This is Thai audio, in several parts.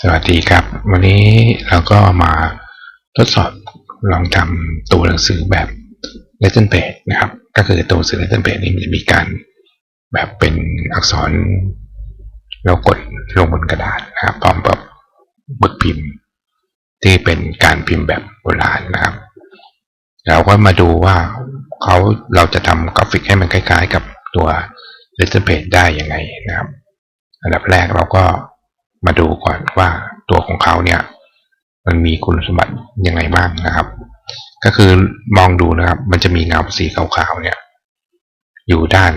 สวัสดีครับ วันนี้เราก็มาทดสอบลองทำตัวหนังสือแบบ Letter Page นะครับ ก็คือตัวหนังสือ Letter Page นี้มันจะมีการแบบเป็นอักษรเรากดลงบนกระดาษนะครับพร้อมกับบึกพิมพ์ ที่เป็นการพิมพ์แบบโบราณนะครับ เราก็มาดูว่าเขาเราจะทำกราฟิกให้มันคล้ายๆ กับตัว Letter Page ได้ยังไงนะครับ อันดับแรกเราก็ มาดูก่อนว่าตัวของเขาเนี่ย มันมีคุณสมบัติยังไงบ้างนะครับ ก็คือมองดูนะครับ มันจะมีเงาสีขาวๆเนี่ย อยู่ด้าน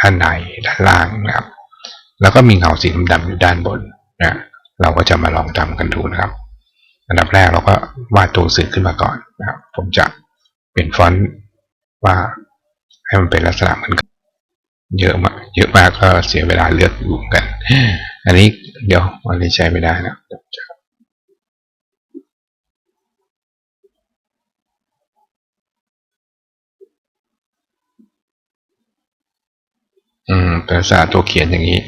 ด้านในด้านล่างนะครับ แล้วก็มีเงาสีดำๆอยู่ด้านบนนะเราก็จะมาลองทำกันดูนะครับ อันดับแรกเราก็วาดตัวสื่อขึ้นมาก่อนนะครับ ผมจะเป็นฟอนต์ว่าให้มันเป็นลักษณะเหมือนกันเยอะมากเยอะมากก็เสียเวลาเลือกอยู่กัน อันนี้ เดี๋ยววันนี้ใช้ไม่ได้นะอืมภาษาตัวเขียนอย่างนี้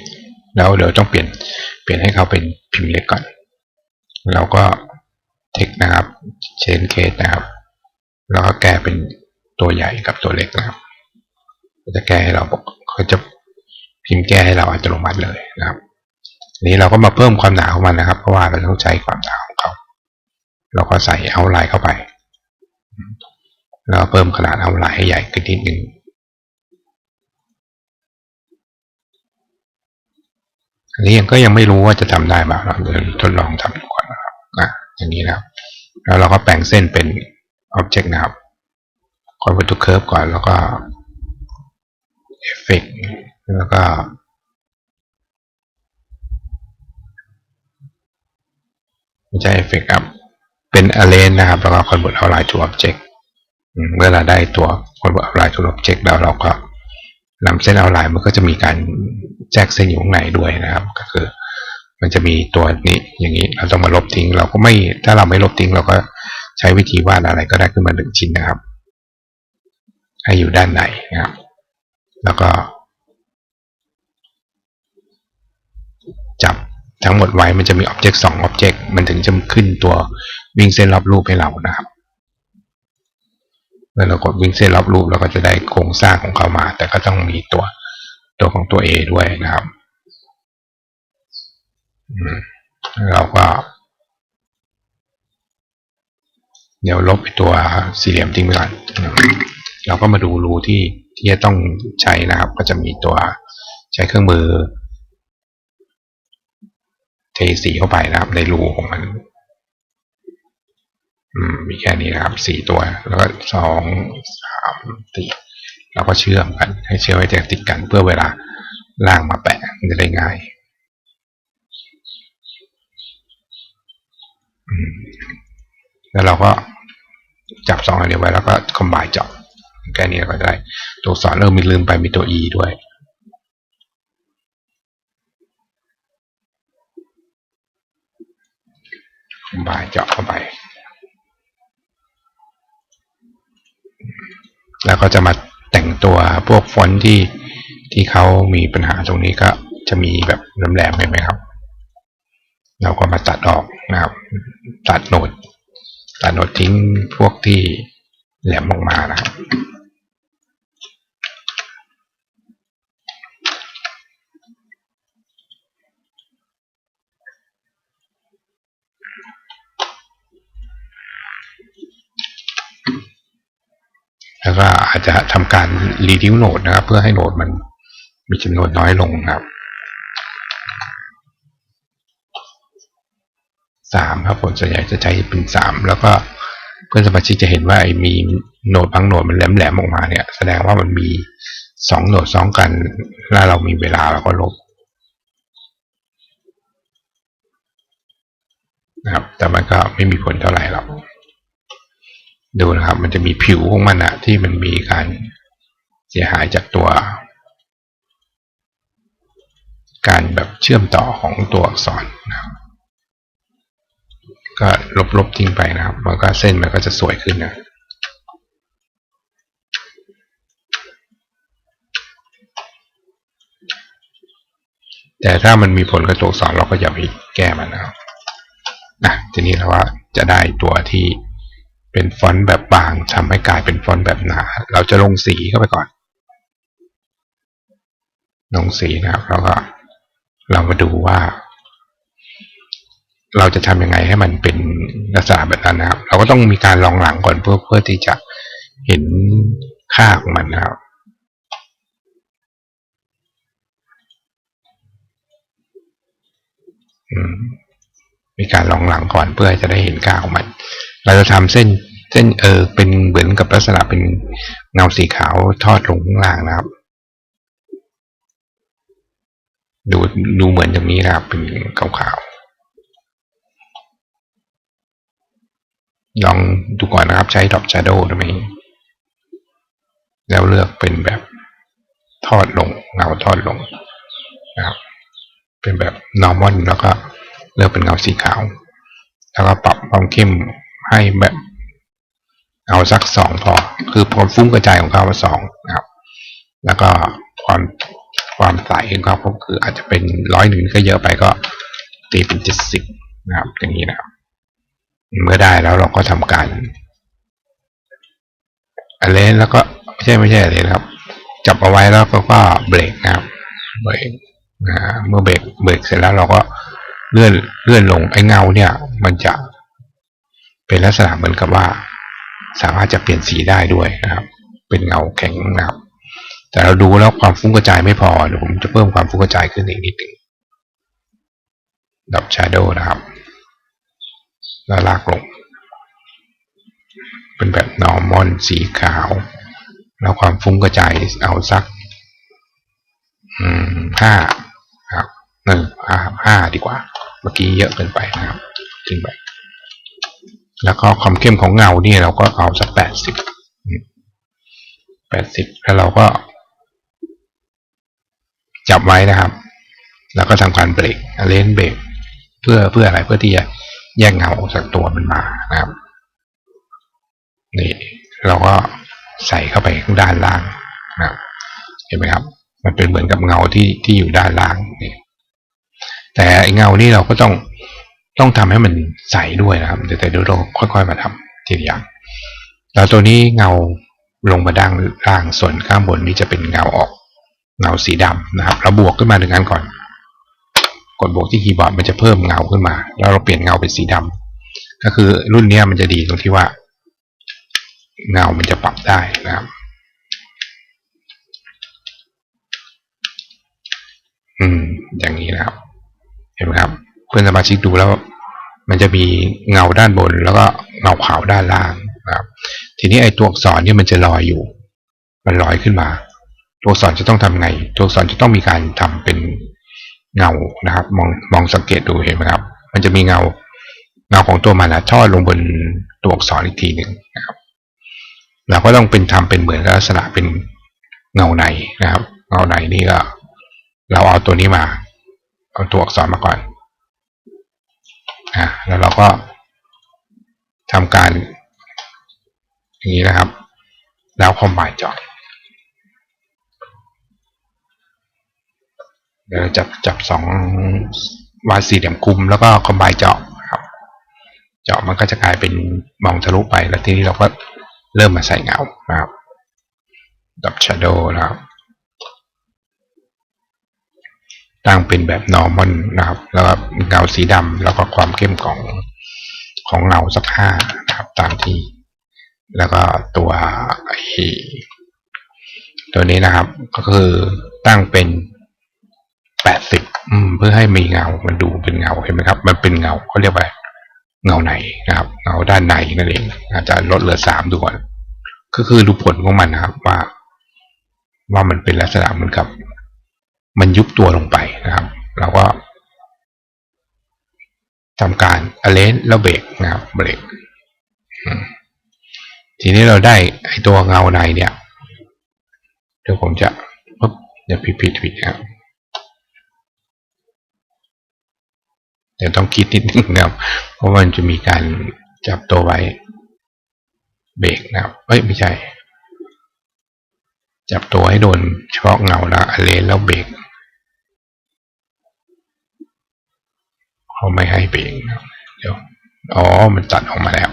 แล้วเดี๋ยวต้องเปลี่ยนเปลี่ยนให้เขาเป็นพิมพ์เล็กก่อน เราก็เทคนะครับเชนเคสนะครับ แล้วก็แก้เป็นตัวใหญ่กับตัวเล็กนะครับจะแก้ให้เราเขาจะพิมพ์แก้ให้เราอัตโนมัติเลยนะครับ นี้เราก็มาเพิ่มความหนาของมันนะครับ เพราะว่าเราต้องใช้ความหนาของเขา เราก็ใส่เอาไลน์เข้าไปแล้วเพิ่มขนาดเอาไลน์ให้ใหญ่ขึ้นนิดนึงอันนี้ยังก็ยังไม่รู้ว่าจะทำได้ไหมเราเดี๋ยวทดลองทำดูก่อนนะครับนะอย่างนี้นะครับ แล้วเราก็แปลงเส้นเป็น Object นะครับ Convert to Curve ก่อนแล้วก็ Effect แล้วก็ ต์ครับเป็น arrange นะครับแล้วก็ convert outline to object เมื่อเราได้ตัว convert outline to object แล้วเราก็นำเส้น outline มันก็จะมีการแจกเส้นอยู่ข้างในด้วยนะครับ ก็คือ มันจะมีตัวนี้อย่างนี้เราต้องมาลบทิ้ง เราก็ไม่ถ้าเราไม่ลบทิ้ง เราก็ใช้วิธีวาดอะไรก็ได้ขึ้นมาหนึ่งชิ้นนะครับ ให้อยู่ด้านในนะครับ แล้วก็ จับ ทั้งหมดไว้มันจะมี Object 2 Object มันถึงจะขึ้นตัววิ่งเส้นรอบรูปให้เรานะครับเมื่อเรากดวิ่งเส้นรอบรูปเราก็จะได้โครงสร้างของเขามา แต่ก็ต้องมีตัวตัวของตัว A ด้วยนะครับเราก็ เดี๋ยวลบไปตัวสี่เหลี่ยมทิ้งไปก่อนเราก็มาดูรูที่ที่จะต้องใช้นะครับ ก็จะมีตัวใช้เครื่องมือ เทสีเข้าไปนะครับในรูของมันอืมมีแค่นี้นะครับสี่ตัว แล้วก็สองสามสี่เราก็เชื่อมกัน ให้เชื่อมให้ติดกันเพื่อเวลาล่างมาแปะจะได้ง่ายแล้วเราก็จับสองอันนี้ไว้แล้วก็คอมไบเจาะแค่นี้ก็ได้ ตัวสอนเริ่มมีลืมไปมีตัว e ด้วย บายเจาะเข้าไป แล้วก็จะมาแต่งตัวพวกฟอนต์ที่ที่เขามีปัญหาตรงนี้ก็จะมีแบบแหลมไหมครับ เราก็มาตัดออกนะครับ ตัดโหนดตัดโหนดทิ้งพวกที่แหลมลงมานะครับ แล้วก็อาจจะทำการรีดิวโนดนะครับ เพื่อให้โนดมันมีจำนวนน้อยลงครับสามครับผลส่วนใหญ่จะใช้เป็นสามแล้วก็เพื่อนสมาชิกจะเห็นว่าไอ้มีโนดบางโนดมันแหลมๆออกมาเนี่ย แสดงว่ามันมีสองโนดซ้องกันถ้าเรามีเวลาเราก็ลบนะครับ แต่มันก็ไม่มีผลเท่าไหร่หรอก ดูนะครับ มันจะมีผิวของมันอะที่มันมีการเสียหายจากตัว การแบบเชื่อมต่อของตัวอักษรนะครับ ก็ลบๆทิ้งไปนะครับ มันก็เส้นมันก็จะสวยขึ้นนะแต่ถ้ามันมีผลกระตัวอักษรเราก็อย่าไปแก้มันนะครับนะทีนี้เราว่าจะได้ตัวที่ เป็นฟอนต์แบบบางทำให้กลายเป็นฟอนต์แบบหนา เราจะลงสีเข้าไปก่อน ลงสีนะครับแล้วก็เรามาดูว่า เราจะทำยังไงให้มันเป็นลักษณะแบบนั้นนะครับ เราก็ต้องมีการลองหลังก่อนเพื่อเพื่อที่จะเห็นค่าของมันนะครับมมีการลองหลังก่อนเพื่อจะได้เห็นค่าของมัน เราจะทำเส้นเส้นเออเป็นเหมือนกับลักษณะเป็นเงาสีขาวทอดลงข้างล่างนะครับ ดูดูเหมือนอย่างนี้นะครับเป็นขาวๆลองดูก่อนนะครับใช้ดอกชาโดว์ได้ไหมแล้วเลือกเป็นแบบทอดลงเงาทอดลงนะครับ เป็นแบบ normal แล้วก็เลือกเป็นเงาสีขาว แล้วก็ปรับความเข้ม ให้แบบเอาสักสองพอ คือความฟุ้งกระจายของเขาสองนะครับ แล้วก็ความความใสของเขาก็คืออาจจะเป็นร้อยหนึ่งก็เยอะไปก็ตีเป็นเจ็ดสิบนะครับ อย่างนี้นะครับ เมื่อได้แล้วเราก็ทำการอเลนแล้วก็ไม่ใช่ไม่ใช่อเลนครับ จับเอาไว้แล้วก็ก็เบรกนะครับเบรกนะเมื่อเบรกเบรกเสร็จแล้วเราก็เลื่อนเลื่อนลงไอ้เงาเนี่ย มันจะ เป็นลักษณะเหมือนกับว่า สามารถจะเปลี่ยนสีได้ด้วยนะครับ เป็นเงาแข็งนะครับ แต่เราดูแล้วความฟุ้งกระจายไม่พอเดี๋ยวผมจะเพิ่มความฟุ้งกระจายขึ้นอีกนิดหนึ่งดับชาร์โดนะครับแล้วลากลง เป็นแบบนอร์มอนสีขาว แล้วความฟุ้งกระจายเอาสักห้าครับหนึ่งห้าดีกว่า เมื่อกี้เยอะเกินไปนะครับทิ้งไป แล้วก็ความเข้มของเงานี่เราก็เอาสักแปดสิบแปดสิบแล้วเราก็ จับไว้นะครับ แล้วก็ทำการเบรกเลนเบรกเพื่อเพื่ออะไรเพื่อที่จะแยกเงาจากตัวมันมานะครับนี่เราก็ใส่เข้าไปข้างด้านล่างนะครับเห็นไหมครับ มันเป็นเหมือนกับเงาที่ที่อยู่ด้านล่างนี่แต่เงานี่เราก็ต้อง ต้องทำให้มันใสด้วยนะครับเดี๋ยวแต่เดี๋ยวเราค่อย ๆ มาทำทีละอย่างแล้วตัวนี้เงาลงมาด้านล่างส่วนข้างบนนี้จะเป็นเงาออกเงาสีดำนะครับเราบวกขึ้นมาหนึ่งอันก่อน กดบวกที่คีย์บอร์ดมันจะเพิ่มเงาขึ้นมา แล้วเราเปลี่ยนเงาเป็นสีดำก็คือรุ่นนี้มันจะดีตรงที่ว่า เงามันจะปรับได้นะครับอืมอย่างนี้นะครับ เห็นไหมครับ เพื่อนสมาชิกดูแล้ว มันจะมีเงาด้านบน แล้วก็เงาขาวด้านล่างนะครับ ทีนี้ไอ้ตัวอักษรเนี่ยมันจะลอยอยู่ มันลอยขึ้นมา ตัวอักษรจะต้องทำไง ตัวอักษรจะต้องมีการทำเป็นเงานะครับ มองมองสังเกตดูเห็นไหมครับ มันจะมีเงาเงาของตัวมันนะทอดลงบนตัวอักษรอีกทีหนึ่งนะครับเราก็ต้องเป็นทำเป็นเหมือนลักษณะเป็นเงาในนะครับ เงาในนี่ก็ เราเอาตัวนี้มา เอาตัวอักษรมาก่อน อ่าแล้วเราก็ทำการอย่างนี้นะครับ แล้วคอมไบจอดเดี๋ยวจับจับสองวาสี่เหลี่ยมคุมแล้วก็คอมไบเจาะครับ เจาะมันก็จะกลายเป็นมองทะลุไปแล้วทีนี้เราก็เริ่มมาใส่เงานะครับดับชาร์โดนะครับ ตั้งเป็นแบบ normal นะครับ แล้วก็เงาสีดำแล้วก็ความเข้มของของเงาสักห้านะครับตามที่ แล้วก็ตัวไอตัวนี้นะครับ ก็คือตั้งเป็นแปดสิบเพื่อให้มีเงา มันดูเป็นเงาเห็นไหมครับ มันเป็นเงาเขาเรียกว่าเงาในนะครับ เงาด้านในนั่นเอง อาจจะลดเหลือสามดูก่อนก็คือดูผลของมันนะครับว่า ว่ามันเป็นลักษณะเหมือนกับ มันยุบตัวลงไปนะครับ เราก็ทำการอเลนแล้วเบรกนะครับเบรกทีนี้เราได้ไอตัวเงาในเนี่ยเดี๋ยวผมจะปุ๊บเดี๋ยวผิดผิดผิดนะครับเดี๋ยวต้องคิดนิดนึงนะครับ เพราะมันจะมีการจับตัวไว้เบรกนะครับเอ้ยไม่ใช่ จับตัวให้โดนเฉพาะเงาแล้วอเลนแล้วเบรก เขาไม่ให้เปลี่ยนเดี๋ยวอ๋อมันตัดออกมาแล้ว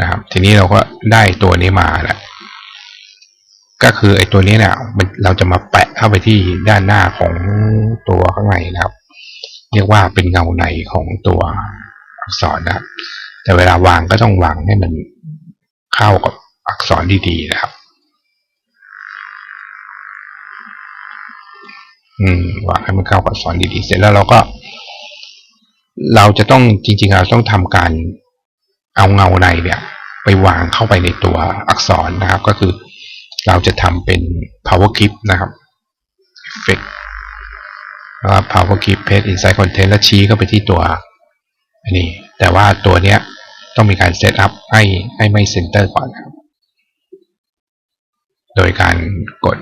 นะครับ ทีนี้เราก็ได้ตัวนี้มาแล้วก็คือไอ้ตัวนี้เนี่ยมันเราจะมาแปะเข้าไปที่ด้านหน้าของตัวข้างในนะครับ เรียกว่าเป็นเงาในของตัวอักษรนะครับ แต่เวลาวางก็ต้องวางให้มันเข้ากับอักษรดีๆนะครับ อืมวางให้มันเข้ากับอักษรดีๆ เสร็จแล้วเราก็ เราจะต้องจริง ๆ เราต้องทำการเอาเงาในเนี่ย ไปวางเข้าไปในตัวอักษรนะครับ ก็คือเราจะทำเป็น power clip นะครับ effect แล้ว power clip paste inside content แล้วชี้เข้าไปที่ตัวอันนี้ แต่ว่าตัวเนี้ยต้องมีการเซตอัพให้ให้ไม่เซนเตอร์ก่อนนะครับ โดยการกด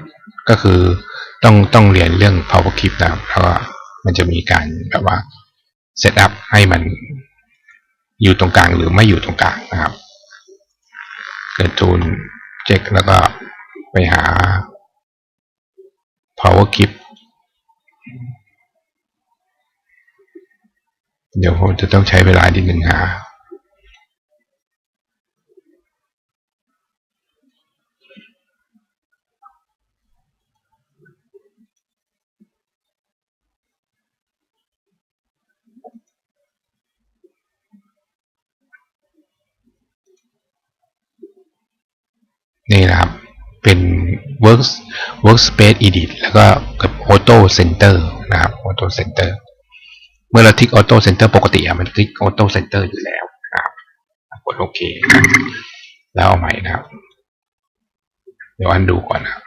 ก็คือต้องต้องเรียนเรื่อง power clip นะครับแล้วก็มันจะมีการแบบว่า เซตอัพให้มันอยู่ตรงกลางหรือไม่อยู่ตรงกลางนะครับเกิดทูลเช็คแล้วก็ไปหา power clip เดี๋ยวผมจะต้องใช้เวลาดิดหนึ่งหา นี่นะครับ เป็น work workspace edit แล้วก็กับ auto center นะครับ auto center เมื่อเราทิก auto center ปกติอะมันทิก auto center อยู่แล้วนะครับกดโอเค แล้วเอาใหม่นะครับ เดี๋ยวอันดูก่อนนะครับ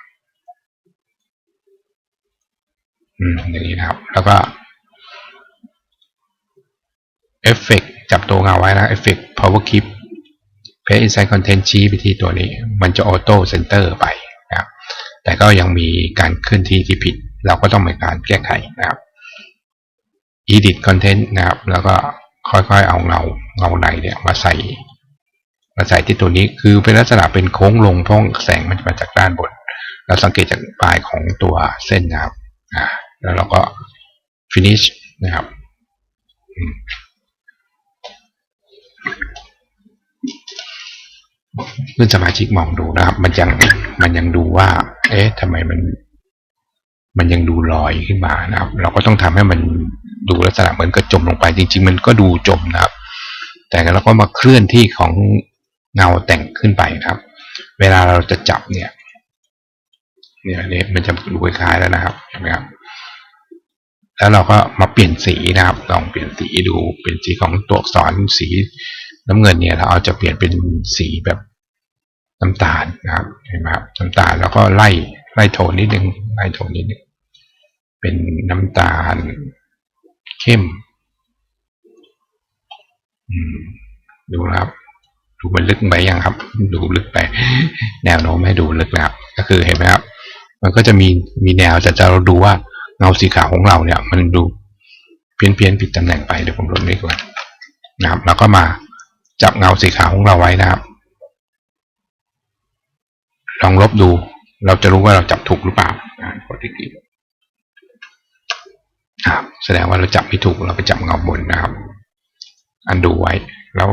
อืมอย่างนี้นะครับ แล้วก็ effect จับตัวเงาไว้นะ effect power clip paste inside content ชี้ไปที่ตัวนี้ มันจะ auto center ไปนะครับแต่ก็ยังมีการเคลื่อนที่ที่ผิด เราก็ต้องมีการแก้ไขนะครับ edit content นะครับ แล้วก็ค่อยๆเอาเงาเงาในเนี่ยมาใส่ มาใส่ที่ตัวนี้คือเป็นลักษณะเป็นโค้งลงเพราะแสงมันจะมาจากด้านบน เราสังเกตจากปลายของตัวเส้นนะครับอ่าแล้วเราก็ finish นะครับอืม เพื่อนสมาชิกมองดูนะครับ มันยังมันยังดูว่า เอ๊ะทำไมมัน มันยังดูลอยขึ้นมานะครับ เราก็ต้องทำให้มันดูลักษณะเหมือนกระจมลงไปจริง ๆ มันก็ดูจมนะครับ แต่เราก็มาเคลื่อนที่ของเงาแต่งขึ้นไปนะครับ เวลาเราจะจับเนี่ย เนี่ยนนี้มันจะดูคล้ายแล้วนะครับเห็นไหมครับแล้วเราก็มาเปลี่ยนสีนะครับ ลองเปลี่ยนสีดู เปลี่ยนสีของตัวอักษรสีน้ำเงินเนี่ย เราเอาจะเปลี่ยนเป็นสีแบบ น้ำตาลนะครับเห็นไหมครับน้ำตาลแล้วก็ไล่ไล่โทนนิดนึงไล่โทนนิดนึงเป็นน้ำตาลเข้มอืมดูครับ ดูมันลึกไปยังครับ ดูลึกไป แนวโน้มให้ดูลึกนะครับ ก็คือเห็นไหมครับ มันก็จะมีมีแนวแต่จะเราดูว่าเงาสีขาวของเราเนี่ย มันดูเพี้ยนเพี้ยนผิดตำแหน่งไปเดี๋ยวผมลดนี้ก่อนนะครับ แล้วก็มาจับเงาสีขาวของเราไว้นะครับ ลองลบดู เราจะรู้ว่าเราจับถูกหรือเปล่านะกดที่กีครับแสดงว่าเราจับไม่ถูกเราไปจับเงาบนนะครับ อันดูไว้ แล้ว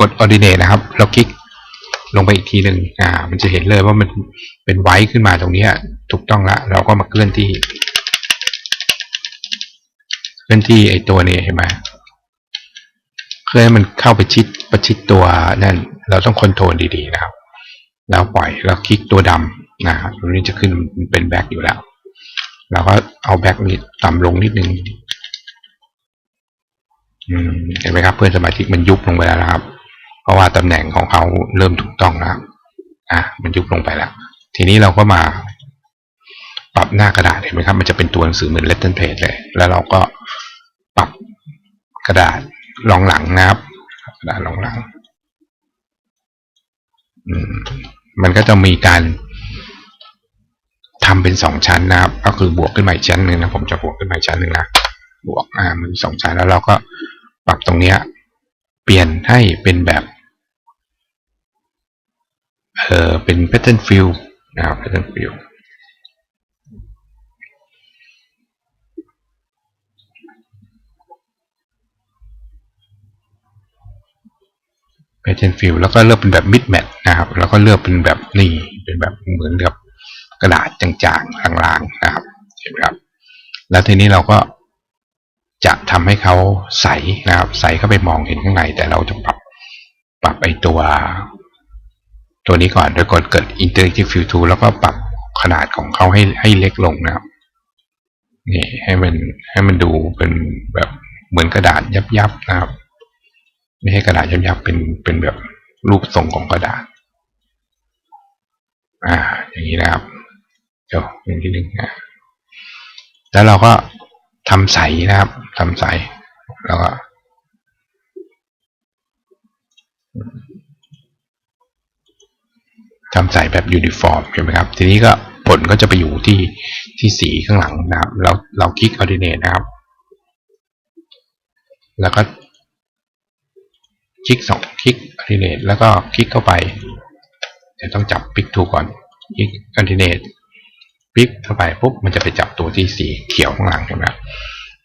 กด ordinate นะครับแล้วคลิกลงไปอีกทีหนึ่งอ่า มันจะเห็นเลยว่ามันเป็นไว้ขึ้นมาตรงนี้ถูกต้องละ เราก็มาเคลื่อนที่ เคลื่อนที่ไอตัวนี้เห็นไหมเพื่อให้มันเข้าไปชิดประชิดตัวนั่น เราต้องคอนโทรลดีๆนะครับ แล้วปล่อยแล้วคลิกตัวดำนะครับตรงนี้จะขึ้นเป็นแบ็คอยู่แล้วเราก็เอาแบ็คนี้ต่ำลงนิดนึงเห็นไหมครับเพื่อนสมาชิกมันยุบลงไปแล้วนะครับ เพราะว่าตำแหน่งของเขาเริ่มถูกต้องนะครับอะมันยุบลงไปแล้ว ทีนี้เราก็มาปรับหน้ากระดาษเห็นไหมครับ มันจะเป็นตัวหนังสือเหมือน letter page เลย แล้วเราก็ปรับกระดาษรองหลังนะครับ กระดาษรองหลัง อืม มันก็จะมีการทำเป็นสองชั้นนะครับ ก็คือบวกขึ้นใหม่ชั้นหนึ่งนะผมจะบวกขึ้นใหม่ชั้นหนึ่งนะบวกอ่ามันสองชั้นแล้วเราก็ปรับตรงเนี้ยเปลี่ยนให้เป็นแบบเออเป็น pattern fill นะครับ pattern fill pattern fill แล้วก็เลือกเป็นแบบมิดแมท นะครับ แล้วก็เลือกเป็นแบบนี่เป็นแบบเหมือนกับกระดาษจางๆลางๆนะครับเห็นไหมครับ แล้วทีนี้เราก็จะทำให้เขาใสนะครับ ใสเข้าไปมองเห็นข้างใน แต่เราจะปรับปรับไอตัว ตัวนี้ก่อนโดยกดเกิด interactive fill tool แล้วก็ปรับขนาดของเขาให้ให้เล็กลงนะครับนี่ให้มันให้มันดูเป็นแบบเหมือนกระดาษยับๆนะครับ ไม่ให้กระดาษยับๆเป็นเป็นแบบรูปทรงของกระดาษ อ่า อย่างนี้นะครับเดี๋ยวเป็นที่หนึ่งนะแล้วเราก็ทำใสนะครับทำใสแล้วก็ทำใสแบบยูนิฟอร์มใช่ไหมครับ ทีนี้ก็ผลก็จะไปอยู่ที่ที่สีข้างหลังนะครับ เราเราคลิกออดิเนตนะครับ แล้วก็คลิกสองคลิกออดิเนตแล้วก็คลิกเข้าไป เดี๋ยวต้องจับปิกทูก่อนคลิกออดิเนตปิกเข้าไปปุ๊บมันจะไปจับตัวที่สีเขียวข้างหลังใช่ไหม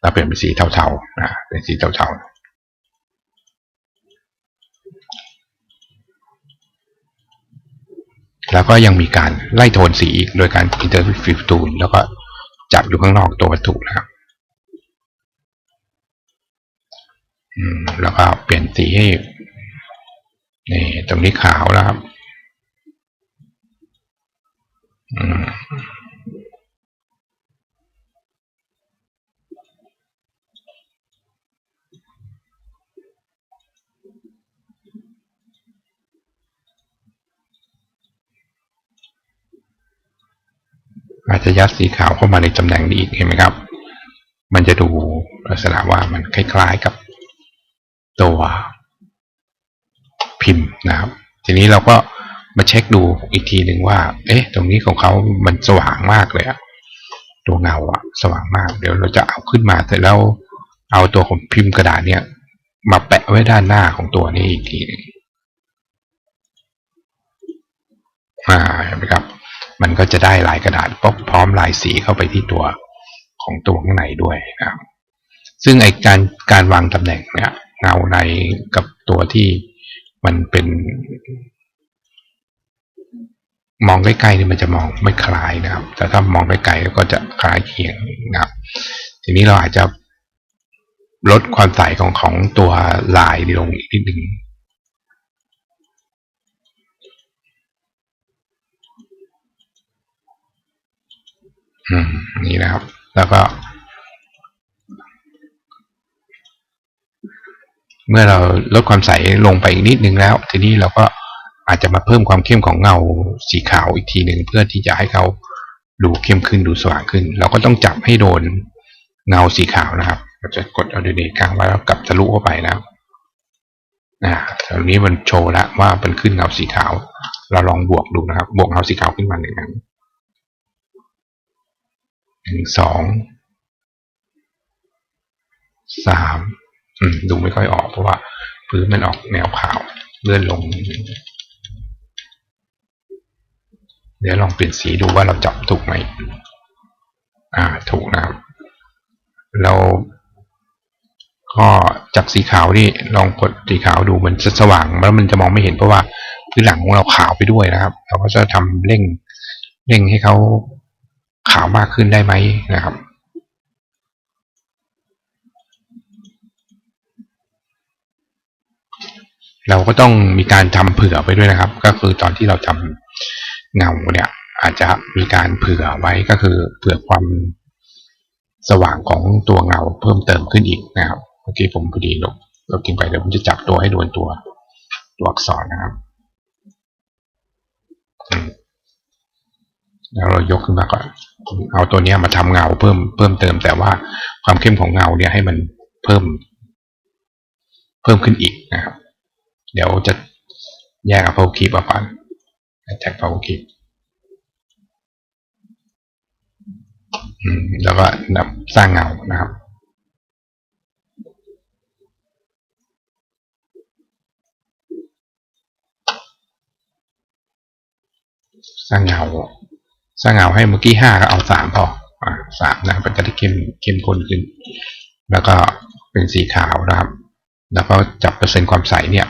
เราเปลี่ยนเป็นสีเทาๆนะเป็นสีเทาๆแล้วก็ยังมีการไล่โทนสีโดยการ interface fill tool แล้วก็จับอยู่ข้างนอกตัววัตถุนะครับแล้วก็เปลี่ยนสีให้นี่ตรงนี้ขาวแล้วครับ อาจจะยัดสีขาวเข้ามาในตำแหน่งนี้อีกเห็นไหมครับ มันจะดูลักษณะว่ามันคล้ายๆกับตัวพิมพ์นะครับ ทีนี้เราก็ มาเช็คดูอีกทีหนึ่งว่า เอ๊ะ ตรงนี้ของเขามันสว่างมากเลยอะตัวเงาอะสว่างมาก เดี๋ยวเราจะเอาขึ้นมาเสร็จแล้วเอาตัวของพิมพ์กระดาษเนี่ย มาแปะไว้ด้านหน้าของตัวนี้อีกทีหนึงอ่าเห็นไหมครับ มันก็จะได้ลายกระดาษพร้อมลายสีเข้าไปที่ตัวของตัวข้างในด้วยนะครับซึ่งไอการการวางตำแหน่งเนี่ยเงาในกับตัวที่มันเป็น มองใกล้ๆนี่มันจะมองไม่คล้ายนะครับ แต่ถ้ามองใกลๆก็จะคล้ายเคียงนะครับ ทีนี้เราอาจจะลดความใสของของตัวลายลงอีกนิดหนึ่งอืมนี่นะครับ แล้วก็ เมื่อเราลดความใสลงไปอีกนิดนึงแล้ว ทีนี้เราก็ อาจจะมาเพิ่มความเข้มของเงาสีขาวอีกทีหนึ่งเพื่อที่จะให้เขาดูเข้มขึ้นดูสว่างขึ้น เราก็ต้องจับให้โดนเงาสีขาวนะครับเราจะกดเอาเดเนตกลางไว้แล้วกลับทะลุเข้าไปแล้วอ่าตอนนี้มันโชว์แล้วว่ามันขึ้นเงาสีขาว เราลองบวกดูนะครับ บวกเงาสีขาวขึ้นมาหนึ่งนั้นหนึ่งสองสามดูไม่ค่อยออกเพราะว่าพื้นมันออกแนวขาวเลื่อนลงนิดนึง เดี๋ยวลองเปลี่ยนสีดูว่าเราจับถูกไหม อ่า ถูกนะครับ เราก็จากสีขาวนี่ลองกดสีขาวดูมันจะสว่างแล้วมันจะมองไม่เห็นเพราะว่าพื้นหลังของเราขาวไปด้วยนะครับ เราก็จะทำเร่งเร่งให้เขาขาวมากขึ้นได้ไหมนะครับ เราก็ต้องมีการทำเผื่อไปด้วยนะครับ ก็คือตอนที่เราทำ เงาเนี่ยอาจจะมีการเผื่อไว้ก็คือเผื่อความสว่างของตัวเงาเพิ่มเติมขึ้นอีกนะครับเมื่อกี้ผมพอดีลงเรากินไปเดี๋ยวผมจะจับตัวให้โดนตัวตัวอักษรนะครับแล้วเรายกขึ้นมาก่อนเอาตัวนี้มาทำเงาเพิ่มเพิ่มเติมแต่ว่าความเข้มของเงาเนี่ยให้มันเพิ่ม เพิ่มขึ้นอีกนะครับ เดี๋ยวจะแยก Apple Keep ออกก่อน แท็ก Apple Keep แล้วก็นับสร้างเงานะครับ สร้างเงา สร้างเงาให้เมื่อกี้ห้าก็เอาสามพอสามนะมันจะได้เข้มเข้มข้นขึ้น แล้วก็เป็นสีขาวนะครับ แล้วก็จับเปอร์เซ็นต์ความใสเนี่ย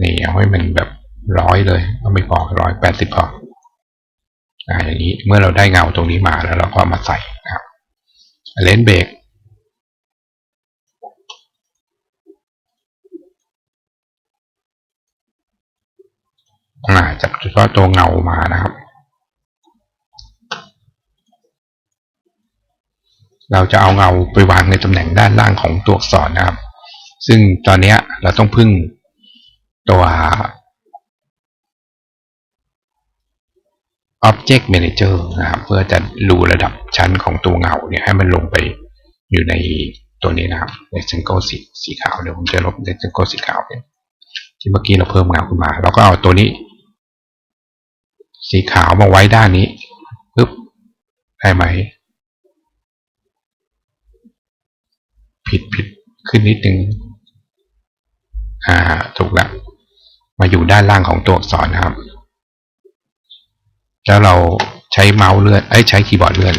นี่เอาให้มันแบบ ร้อยเลยก็ไม่พอร้อยแปดสิบพออ่าอย่างนี้เมื่อเราได้เงาตรงนี้มาแล้วเราก็ามาใส่นะครับเลนเบรกอ่าจับเฉพาะตัวเงามานะครับ เราจะเอาเงาไปวางในตำแหน่งด้านล่างของตัวอักษรนะครับ ซึ่งตอนนี้เราต้องพึ่งตัว Object Manager นะครับเพื่อจะรูระดับชั้นของตัวเงาเนี่ยให้มันลงไปอยู่ในตัวนี้นะครับ Rectangle สีสีขาวเดี๋ยวผมจะลบ Rectangle สีขาวไปที่เมื่อกี้เราเพิ่มเงาขึ้นมา เราก็เอาตัวนี้ สีขาวมาไว้ด้านนี้ปึ๊บได้ไหม ผิดผิดขึ้นนิดนึงอ่าถูกแล้วมาอยู่ด้านล่างของตัวอักษรนะครับ แล้วเราใช้เมาส์เลื่อนไอ้ใช้คีย์บอร์ดเลื่อน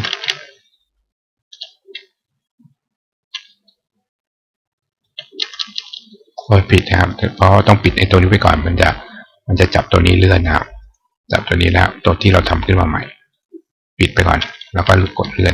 โอ้ยปิดนะครับ เพราะต้องปิดไอ้ตัวนี้ไปก่อนมันจะ มันจะจับตัวนี้เลื่อนนะครับ จับตัวนี้แล้วตัวที่เราทำขึ้นมาใหม่ ปิดไปก่อน แล้วก็กดเลื่อน